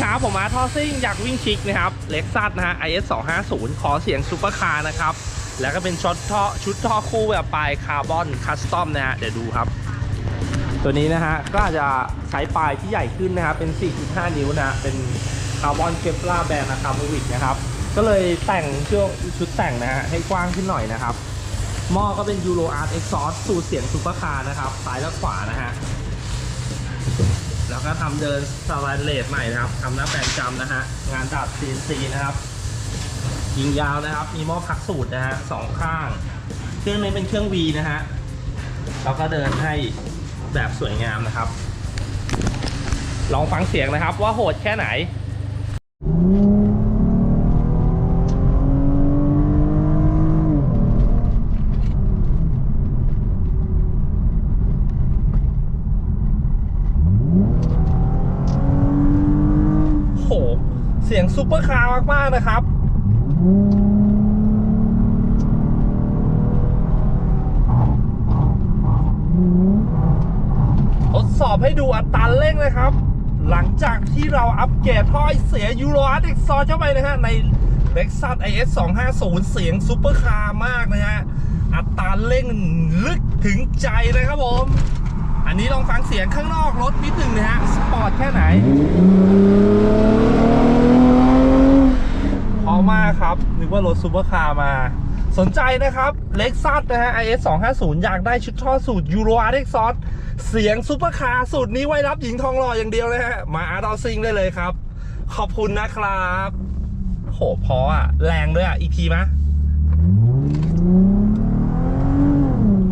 ครับผมอาร์ตทอซิ่งอยากวิ่งชิกนะครับเล็กซัสนะฮะ IS 250ขอเสียงซูเปอร์คาร์นะครับ แล้วก็เป็นช็อตท่อชุดท่อคู่แบบปลายคาร์บอนคัสตอมนะฮะ เดี๋ยวดูครับ ตัวนี้นะฮะ ก็อาจจะใช้ปลายที่ใหญ่ขึ้นนะครับ เป็น 4.5 นิ้วนะเป็นคาร์บอนเคปลาแบรนด์นะครับวิกนะครับ ก็เลยแต่งช่วงชุดแต่งนะฮะให้กว้างขึ้นหน่อยนะครับหม้อก็เป็น Euro Art Exhaust สูตรเสียงซูเปอร์คาร์นะครับซ้ายและขวานะฮะ แล้วก็ทำเดินสไลด์เลสใหม่นะครับทำหน้าแปลงจำนะฮะงานดัด CNC นะครับยิงยาวนะครับ มีหม้อพักสูตรนะฮะสองข้าง เครื่องนี้เป็นเครื่อง V นะฮะแล้วก็เดินให้แบบสวยงามนะครับ ลองฟังเสียงนะครับว่าโหดแค่ไหน โห เสียงซุปเปอร์คาร์มาก ๆ นะครับ ทดสอบให้ดูอัตราเร่งนะครับ หลังจากที่เราอัปเกรดท่อไอเสียยูโรอาร์ตเอ็กซอเข้าไปนะฮะ ใน Lexus IS 250 เสียงซุปเปอร์คาร์มากนะฮะ อัตราเร่งลึกถึงใจนะครับผม อันนี้ลองฟังเสียงข้างนอกรถนิดหนึ่งนะฮะ สปอร์ตแค่ไหน พอมากครับ นึกว่ารถ ซูเปอร์คาร์มา สนใจนะครับเล็กซัสนะฮะ IS 250 อยากได้ชุดท่อสูตร Euro Art Exhaust เสียงซูเปอร์คาร์สูตรนี้ไว้รับหญิงทองหล่ออย่างเดียวเลยฮะ มาอาร์ตอซิงได้เลยครับ ขอบคุณนะครับ โหพออะ แรงด้วยอะ อีกทีมะ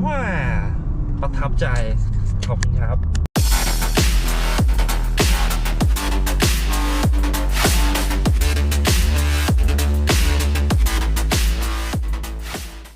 ว้าประทับใจ ขอบคุณครับ